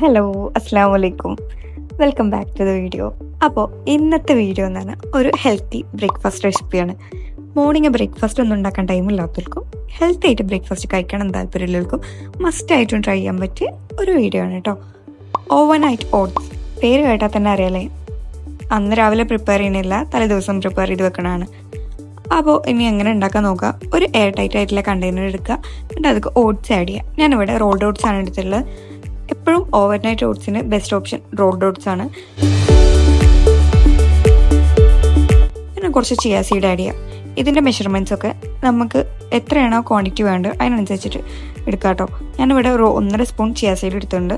Hello അസ്സാം വലൈക്കും welcome back to the video അപ്പോൾ ഇന്നത്തെ വീഡിയോ എന്ന് പറഞ്ഞാൽ ഒരു ഹെൽത്തി ബ്രേക്ക്ഫാസ്റ്റ് റെസിപ്പിയാണ് മോർണിംഗ് ബ്രേക്ക്ഫാസ്റ്റ് ഒന്നും ഉണ്ടാക്കാൻ ടൈമില്ലാത്തവർക്കും ഹെൽത്തി ആയിട്ട് ബ്രേക്ക്ഫാസ്റ്റ് കഴിക്കണം താല്പര്യമുള്ളവർക്കും മസ്റ്റ് ആയിട്ടും ട്രൈ ചെയ്യാൻ പറ്റിയ ഒരു വീഡിയോ ആണ് കേട്ടോ ഓവൻ നൈറ്റ് ഓട്സ് പേര് കേട്ടാൽ തന്നെ അറിയാലേ. അന്ന് രാവിലെ പ്രിപ്പയർ ചെയ്യണില്ല തലേ ദിവസം പ്രിപ്പയർ ചെയ്ത് വെക്കണതാണ്. അപ്പോൾ ഇനി എങ്ങനെ ഉണ്ടാക്കാൻ നോക്കുക ഒരു എയർ ടൈറ്റ് ആയിട്ടുള്ള കണ്ടെയ്നർ എടുക്കുക. എന്നിട്ട് അതൊക്കെ ഓട്സ് ആഡ് ചെയ്യുക. ഞാനിവിടെ റോൾഡ് ഓട്സ് ആണ് എടുത്തിട്ടുള്ളത്. എപ്പോഴും ഓവർനൈറ്റ് ഓട്സിന് ബെസ്റ്റ് ഓപ്ഷൻ റോഡ് ഓട്സ് ആണ്. പിന്നെ കുറച്ച് ചിയാ സീഡ് ആഡ് ചെയ്യാം. ഇതിന്റെ മെഷർമെന്റ്സ് ഒക്കെ നമുക്ക് എത്രയാണോ ക്വാണ്ടിറ്റി വേണ്ടത് അതിനനുസരിച്ചിട്ട് എടുക്കാം കേട്ടോ ഞാനിവിടെ ഒരു ഒന്നര സ്പൂൺ ചിയാ സീഡ് എടുത്തിട്ടുണ്ട്.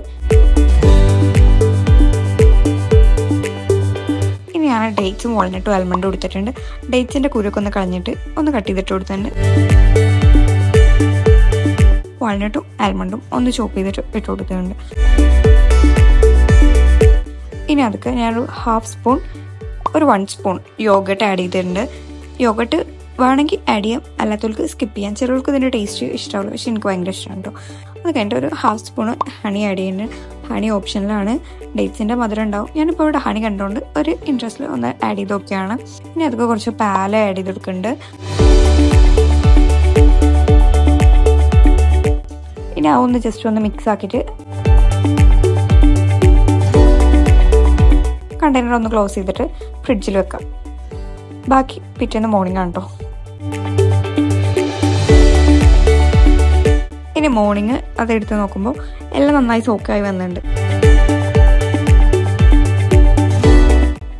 ഇനി ഞാൻ ഡേറ്റ്സും വാൾനട്ടും ആൽമണ്ടും എടുത്തിട്ടുണ്ട്. ഡേറ്റ്സിന്റെ കുരുക്കൊന്ന് കളഞ്ഞിട്ട് ഒന്ന് കട്ട് ചെയ്തിട്ട് കൊടുത്തിട്ടുണ്ട്. വാൾനട്ടും ആൽമണ്ടും ഒന്ന് ചോപ്പ് ചെയ്തിട്ട് ഇട്ട് കൊടുക്കുന്നുണ്ട്. ഇനി അതൊക്കെ ഞാനൊരു ഹാഫ് സ്പൂൺ ഒരു വൺ സ്പൂൺ യോഗട്ട് ആഡ് ചെയ്തിട്ടുണ്ട്. യോഗട്ട് വേണമെങ്കിൽ ആഡ് ചെയ്യാം അല്ലാത്തവർക്ക് സ്കിപ്പ് ചെയ്യാം. ചിലർക്ക് ഇതിന്റെ ടേസ്റ്റ് ഇഷ്ടമാവില്ല പക്ഷെ എനിക്ക് ഭയങ്കര ഇഷ്ടമാണ് കേട്ടോ അത് കഴിഞ്ഞിട്ട് ഒരു ഹാഫ് സ്പൂൺ ഹണി ആഡ് ചെയ്യുന്നുണ്ട്. ഹണി ഓപ്ഷനിലാണ് ഡേറ്റ്സിന്റെ മധുരം ഉണ്ടാവും. ഞാനിപ്പോൾ ഇവിടെ ഹണി കണ്ടുകൊണ്ട് ഒരു ഇൻട്രസ്റ്റിൽ ഒന്ന് ആഡ് ചെയ്ത് നോക്കിയാണ്. ഇനി അതൊക്കെ കുറച്ച് പാല ആഡ് ചെയ്ത് കൊടുക്കുന്നുണ്ട്. ഇനി അതൊന്ന് ജസ്റ്റ് ഒന്ന് മിക്സ് ആക്കിയിട്ട് കണ്ടെയ്നർ ഒന്ന് ക്ലോസ് ചെയ്തിട്ട് ഫ്രിഡ്ജിൽ വെക്കാം. ബാക്കി പിറ്റേന്ന് മോർണിംഗ് ആണ് കേട്ടോ ഇനി മോർണിംഗ് അതെടുത്ത് നോക്കുമ്പോൾ എല്ലാം നന്നായി സോക്കായി വന്നിട്ടുണ്ട്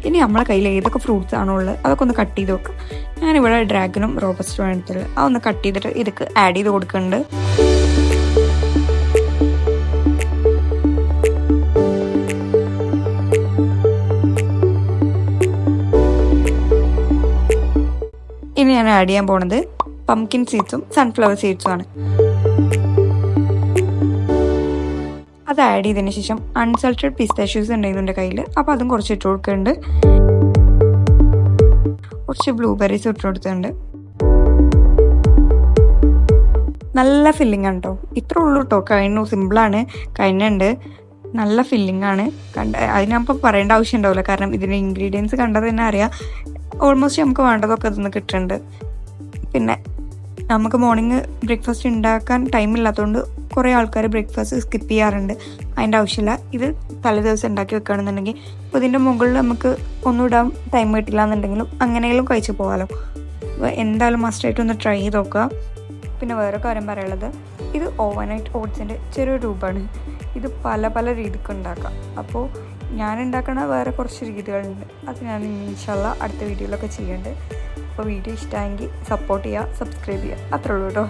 ഇനി നമ്മളെ കയ്യിൽ ഏതൊക്കെ ഫ്രൂട്ട്സ് ആണോ ഉള്ളത് അതൊക്കെ ഒന്ന് കട്ട് ചെയ്ത് വെക്കാം. ഞാനിവിടെ ഡ്രാഗനും റോബസ്റ്റും എടുത്തിട്ടുള്ളത് അതൊന്ന് കട്ട് ചെയ്തിട്ട് ഇതൊക്കെ ആഡ് ചെയ്ത് കൊടുക്കുന്നുണ്ട് ഇനി ഞാൻ ആഡ് ചെയ്യാൻ പോണത് പംകിൻ സീഡ്സും സൺഫ്ലവർ സീഡ്സും ആണ്. അത് ആഡ് ചെയ്തതിന് ശേഷം അൺസൾട്ടഡ് പിസ്താഷ്യൂസ് ഉണ്ടായിരുന്നു ഇതിന്റെ കയ്യിൽ അപ്പോൾ അതും കുറച്ച് ഇട്ട് കൊടുക്കുന്നുണ്ട്. കുറച്ച് ബ്ലൂബെറീസ് ഇട്ട് കൊടുത്തിട്ടുണ്ട്. നല്ല ഫില്ലിംഗ് ആണ് കേട്ടോ ഇത്ര ഉള്ളൂ കേട്ടോ കഴിഞ്ഞു. സിമ്പിളാണ് കഴിഞ്ഞുണ്ട് നല്ല ഫില്ലിംഗ് ആണ്. കണ്ട അതിനപ്പം പറയേണ്ട ആവശ്യം ഉണ്ടാവില്ല. കാരണം ഇതിന്റെ ഇൻഗ്രീഡിയൻസ് കണ്ടത് തന്നെ അറിയാം. ഓൾമോസ്റ്റ് നമുക്ക് വേണ്ടതൊക്കെ ഇതൊന്ന് കിട്ടുന്നുണ്ട് പിന്നെ നമുക്ക് മോർണിംഗ് ബ്രേക്ക്ഫാസ്റ്റ് ഉണ്ടാക്കാൻ ടൈം ഇല്ലാത്തതുകൊണ്ട് കുറേ ആൾക്കാർ ബ്രേക്ക്ഫാസ്റ്റ് സ്കിപ്പ് ചെയ്യാറുണ്ട്. അതിന്റെ ആവശ്യമില്ല ഇത് തലേ ദിവസം ഉണ്ടാക്കി വെക്കുകയാണെന്നുണ്ടെങ്കിൽ അപ്പോൾ ഇതിന്റെ മുകളിൽ നമുക്ക് ഒന്നും ഇടാൻ ടൈം കിട്ടില്ല എന്നുണ്ടെങ്കിലും അങ്ങനെയെങ്കിലും കഴിച്ച് പോകാമല്ലോ അപ്പോൾ എന്തായാലും മസ്റ്റായിട്ട് ഒന്ന് ട്രൈ ചെയ്ത് നോക്കുക പിന്നെ വേറെ കാര്യം പറയാനുള്ളത് ഇത് ഓവനായിട്ട് ഓട്സിന്റെ ചെറിയൊരു രൂപമാണ്. ഇത് പല പല രീതിക്ക് ഉണ്ടാക്കാം. അപ്പോൾ ഞാൻ ഉണ്ടാക്കുന്ന വേറെ കുറച്ച് രീതികളുണ്ട്. അത് ഞാൻ ഇൻഷല്ല അടുത്ത വീഡിയോയിലൊക്കെ ചെയ്യുന്നുണ്ട് അപ്പോൾ വീഡിയോ ഇഷ്ടമായെങ്കിൽ സപ്പോർട്ട് ചെയ്യുക സബ്സ്ക്രൈബ് ചെയ്യുക. അത്രേ ഉള്ളൂ കേട്ടോ.